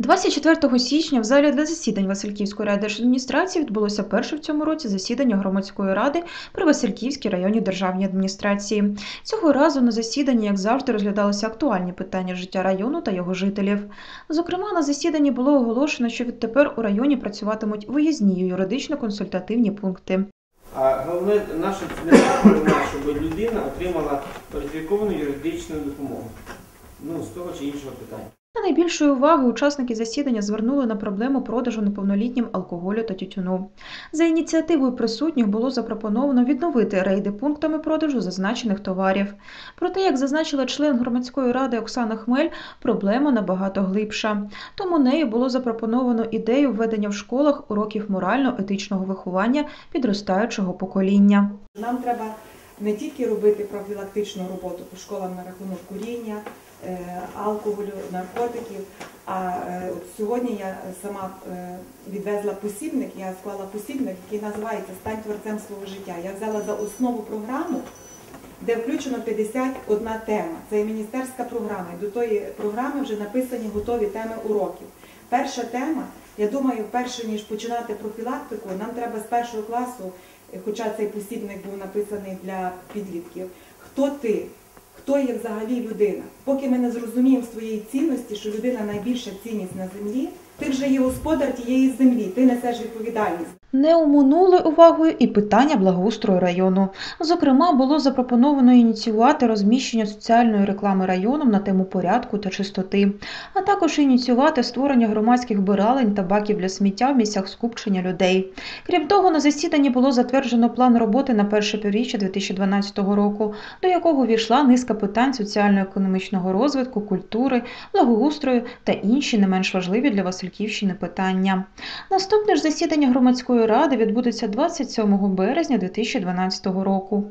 24 січня в залі для засідань Васильківської райдержадміністрації відбулося перше в цьому році засідання громадської ради при Васильківській районній державній адміністрації. Цього разу на засіданні, як завжди, розглядалися актуальні питання життя району та його жителів. Зокрема, на засіданні було оголошено, що відтепер у районі працюватимуть виїзні юридично-консультативні пункти. А головне мета головне, щоб людина отримала кваліфіковану юридичну допомогу. Ну, з того чи іншого питання. На найбільшої уваги учасники засідання звернули на проблему продажу неповнолітнім алкоголю та тютюну. За ініціативою присутніх було запропоновано відновити рейди пунктами продажу зазначених товарів. Проте, як зазначила член громадської ради Оксана Хмель, проблема набагато глибша. Тому нею було запропоновано ідею введення в школах уроків морально-етичного виховання підростаючого покоління. Нам треба не тільки робити профілактичну роботу по школам на рахунок куріння, е, алкоголю, наркотиків. А е, от сьогодні я сама е, відвезла посібник, я склала посібник, який називається Стань творцем свого життя. Я взяла за основу програму, де включено 51 тема. Це міністерська програма. До тої програми вже написані готові теми уроків. Перша тема, я думаю, перше ніж починати профілактику, нам треба з першого класу, е, хоча цей посібник був написаний для підлітків, хто ти? Хто є взагалі людина? Поки ми не зрозуміємо своєї цінності, що людина найбільша цінність на землі, ти вже є господар тієї землі, ти несеш відповідальність. Не оминули увагою і питання благоустрою району. Зокрема, було запропоновано ініціювати розміщення соціальної реклами районом на тему порядку та чистоти, а також ініціювати створення громадських биралень та баків для сміття в місцях скупчення людей. Крім того, на засіданні було затверджено план роботи на перше півріччя 2012 року, до якого війшла низка питань соціально-економічного розвитку, культури, благоустрою та інші не менш важливі для Васильківщини питання. Наступне ж засідання громадської ради відбудеться 27 березня 2012 року.